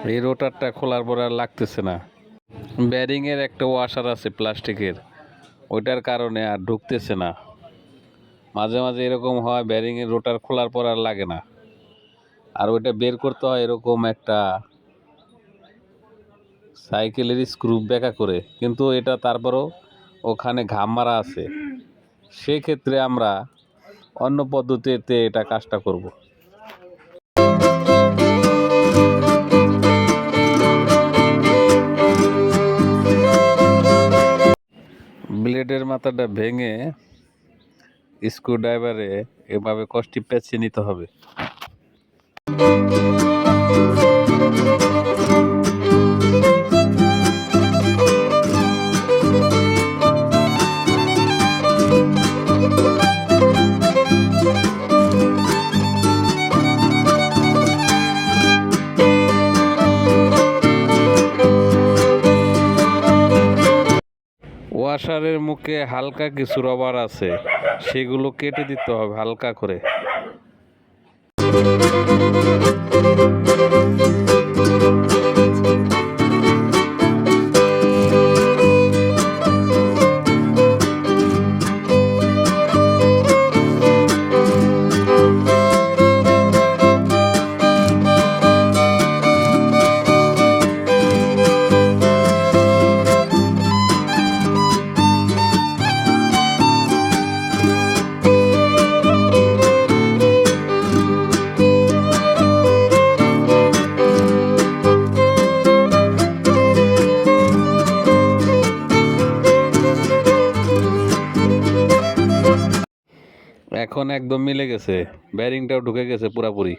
এই রোটারটা খোলার পর আর লাগতেছে না। ব্যারিংয়ের একটা ওয়াশার আছে প্লাস্টিকের। ওইটার কারণে আর ঢুকতেছে না। মাঝে মাঝে এরকম হয়, ব্যারিংয়ের রোটার খোলার পর আর লাগে না। আর ওইটা বের করতে হয় এরকম একটা সাইকেলের স্ক্রু বেঁকা করে। কিন্তু এটা তারপরও ওখানে ঘাম মারা আছে। সেক্ষেত্রে আমরা অন্য পদ্ধতিতে এটা কাজটা করব। ব্লেডের মাথাটা ভেঙে স্ক্রু ড্রাইভারে এভাবে কষ্টি পেঁচিয়ে নিতে হবে। ওয়াশারের মুখে হালকা কিছু রবার আছে সেগুলো কেটে দিতে হবে হালকা করে। এখন একদম মিলে গেছে। ব্যারিংটাও ঢুকে গেছে পুরাপুরি।